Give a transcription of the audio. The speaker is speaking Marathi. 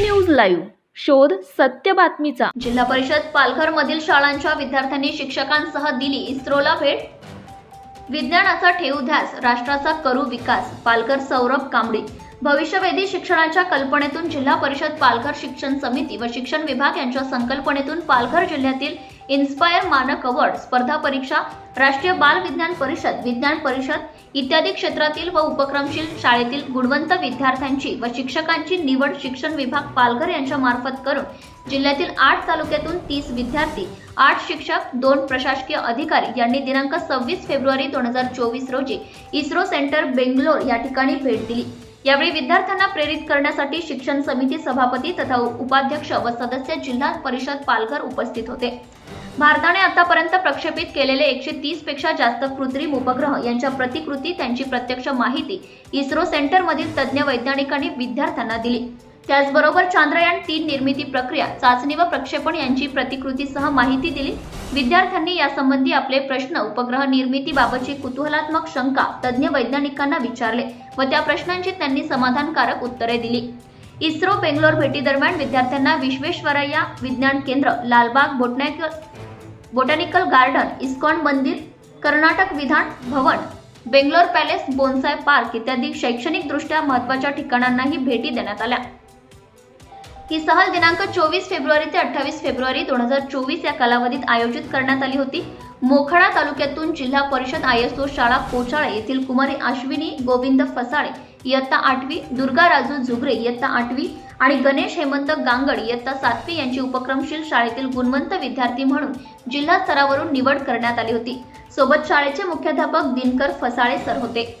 News live. शोध सत्य बातमीचा. जिल्हा परिषद पालघर मधील शाळांच्या विद्यार्थ्यांनी शिक्षकांसह दिली इस्रोला भेट. विज्ञानाचा ठेवू ध्यास राष्ट्राचा करू विकास पालघर सौरभ कांबळी. भविष्यवेधी शिक्षणाच्या कल्पनेतून जिल्हा परिषद पालघर शिक्षण समिती व शिक्षण विभाग यांच्या संकल्पनेतून पालघर जिल्ह्यातील इन्स्पायर मानक अवॉर्ड स्पर्धा परीक्षा राष्ट्रीय बाल विज्ञान परिषद विज्ञान परिषद इत्यादी क्षेत्रातील व उपक्रमशील शाळेतील गुणवंत विद्यार्थ्यांची व शिक्षकांची निवड शिक्षण विभाग पालघर यांच्या मार्फत करून जिल्ह्यातील आठ तालुक्यातून तीस विद्यार्थी आठ शिक्षक दोन प्रशासकीय अधिकारी यांनी दिनांक सव्वीस फेब्रुवारी दोन हजार चोवीस रोजी इस्रो सेंटर बेंगलोर या ठिकाणी भेट दिली. यावेळी विद्यार्थ्यांना प्रेरित करण्यासाठी शिक्षण समिती सभापती तथा उपाध्यक्ष व सदस्य जिल्हा परिषद पालघर उपस्थित होते. भारताने आतापर्यंत प्रक्षेपित केलेले एकशे तीसपेक्षा जास्त कृत्रिम उपग्रह यांच्या प्रतिकृती त्यांची प्रत्यक्ष माहिती इस्रो सेंटरमधील तज्ज्ञ वैज्ञानिकांनी विद्यार्थ्यांना दिली. त्याचबरोबर चांद्रयान तीन निर्मिती प्रक्रिया चाचणी व प्रक्षेपण यांची प्रतिकृतीसह माहिती दिली. विद्यार्थ्यांनी यासंबंधी आपले प्रश्न उपग्रह निर्मितीबाबतची कुतूहलात्मक शंका तज्ज्ञ वैज्ञानिकांना विचारले व त्या प्रश्नांची त्यांनी समाधानकारक उत्तरे दिली. इस्रो बेंगलोर भेटीदरम्यान विद्यार्थ्यांना विश्वेश्वरय्या विज्ञान केंद्र Lalbagh botanical botanical garden ISKCON मंदिर Karnataka Vidhan Bhavan Bangalore palace bonsai park इत्यादी शैक्षणिकदृष्ट्या महत्त्वाच्या ठिकाणांनाही भेटी देण्यात आल्या. ही सहल दिनांक चोवीस फेब्रुवारी ते अठ्ठावीस फेब्रुवारी दोन हजार चोवीस या कालावधीत आयोजित करण्यात आली होती. मोखाडा तालुक्यातून जिल्हा परिषद आयएसओ शाळा कोचाळे येथील कुमारी अश्विनी गोविंद फसाळे इयत्ता आठवी दुर्गा राजू झुगरे इयत्ता आठवी आणि गणेश हेमंत गांगड इयत्ता सातवी यांची उपक्रमशील शाळेतील गुणवंत विद्यार्थी म्हणून जिल्हा स्तरावरून निवड करण्यात आली होती. सोबत शाळेचे मुख्याध्यापक दिनकर फसाळे सर होते.